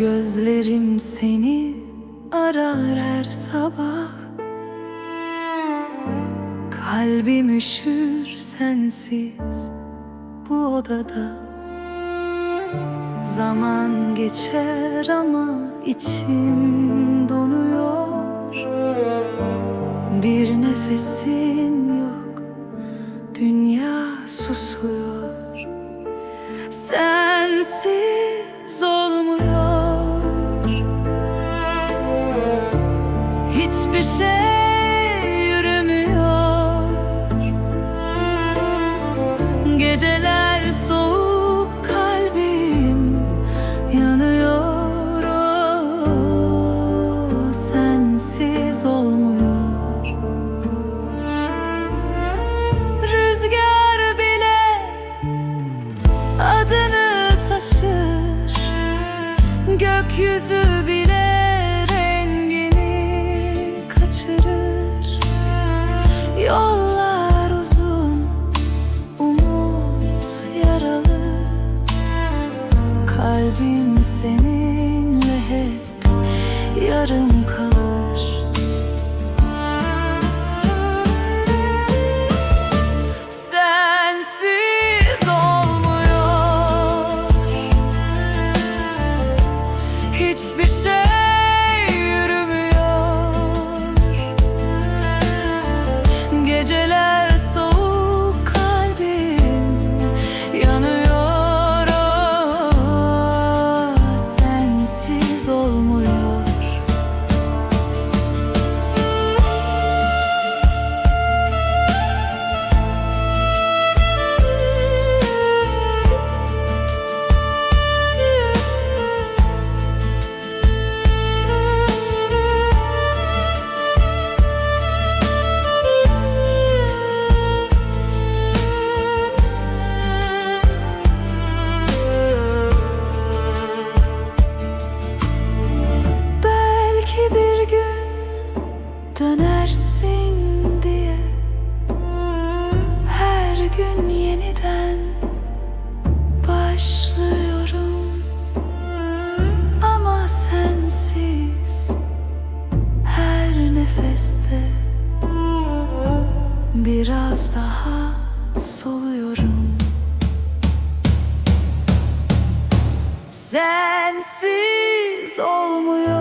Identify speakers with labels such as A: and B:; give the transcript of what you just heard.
A: Gözlerim seni arar her sabah. Kalbim üşür sensiz bu odada. Zaman geçer ama içim donuyor. Bir nefesin yok Dünya susuyor. Sensiz Hiçbir şey yürümüyor. Geceler soğuk kalbim yanıyor. Oh, Sensiz olmuyor. Rüzgar bile adını taşır. Gökyüzü bile Yollar uzun, umut yaralı. Kalbim seninle hep yarım kalır geceler. Biraz daha soluyorum. Sensiz olmuyor.